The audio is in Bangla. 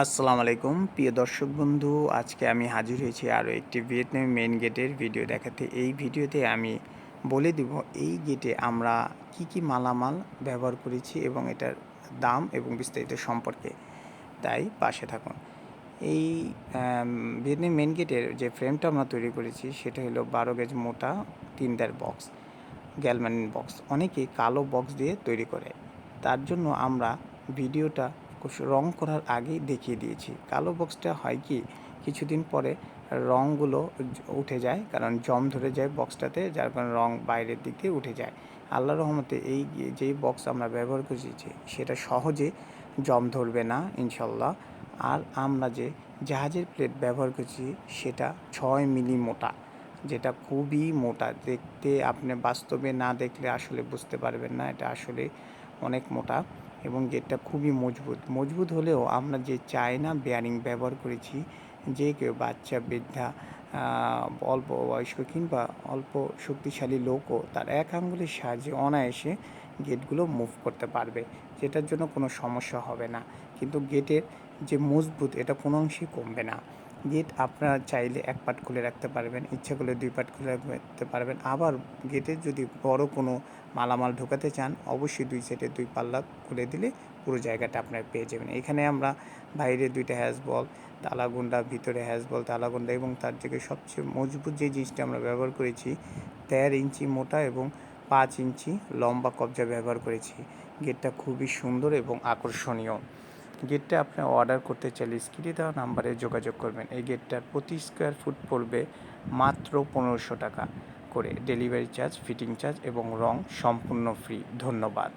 আসসালামু আলাইকুম। প্রিয় দর্শক বন্ধু, আজকে আমি হাজির হয়েছি আরও একটি ভিয়েতনাম মেন গেটের ভিডিও দেখাতে। এই ভিডিওতে আমি বলে দিব এই গেটে আমরা কি কি মালামাল ব্যবহার করেছি এবং এটার দাম এবং বিস্তারিত সম্পর্কে। তাই পাশে থাকুন। এই ভিয়েতনাম মেন গেটের যে ফ্রেমটা আমরা তৈরি করেছি, সেটা হলো বারো গেজ মোটা তিনটার বক্স গ্যালম্যানিন বক্স অনেকে কালো বক্স দিয়ে তৈরি করে। তার জন্য আমরা ভিডিওটা রং করার আগেই দেখিয়ে দিয়েছি। কালো বক্সটা হয় কি, কিছুদিন পরে রঙগুলো উঠে যায়, কারণ জম ধরে যায় বক্সটাতে যার কারণে রং বাইরের দিক দিয়ে উঠে যায়। আল্লাহ রহমতে এই যেই বক্স আমরা ব্যবহার করেছি, সেটা সহজে জম ধরবে না ইনশাল্লাহ আর আমরা যে জাহাজের প্লেট ব্যবহার করছি, সেটা ছয় মিলি মোটা, যেটা খুবই মোটা। দেখতে, আপনি বাস্তবে না দেখলে আসলে বুঝতে পারবেন না, এটা আসলে অনেক মোটা। এবং গেটটা খুবই মজবুত। মজবুত হলেও আমরা যে চায়না বেয়ারিং ব্যবহার করেছি, যে কেউ বাচ্চা, বৃদ্ধা অল্প বয়স্ক কিংবা অল্প শক্তিশালী লোকও তার এক আঙ্গুলের সাহায্যে অনায়াসে গেটগুলো মুভ করতে পারবে। যেটার জন্য কোনো সমস্যা হবে না। কিন্তু গেটের যে মজবুত, এটা কোনো অংশেই কমবে না। গেট আপনারা চাইলে এক পাট খুলে রাখতে পারবেন, ইচ্ছা করলে দুই পাট খুলে রাখতে পারবেন। আবার গেটের যদি বড় কোনো মালামাল ঢোকাতে চান, অবশ্যই দুই সাইডে দুই পাল্লা খুলে দিলে পুরো জায়গাটা আপনার পেয়ে যাবেন। এখানে আমরা বাইরে দুইটা হ্যাজ বল, তালাগুন্ডা, ভিতরে হ্যাজ বল, তালাগুন্ডা এবং তার থেকে সবচেয়ে মজবুত যে জিনিসটা আমরা ব্যবহার করেছি তেরো ইঞ্চি মোটা এবং পাঁচ ইঞ্চি লম্বা কবজা ব্যবহার করেছি। গেটটা খুবই সুন্দর এবং আকর্ষণীয়। গেটটা আপনি অর্ডার করতে চাইলে স্ক্রিনে দেওয়া নাম্বারে যোগাযোগ করবেন। এই গেটটার প্রতি স্কোয়ার ফুট পড়বে মাত্র পনেরোশো টাকা করে। ডেলিভারি চার্জ ফিটিং চার্জ এবং রং সম্পূর্ণ ফ্রি ধন্যবাদ।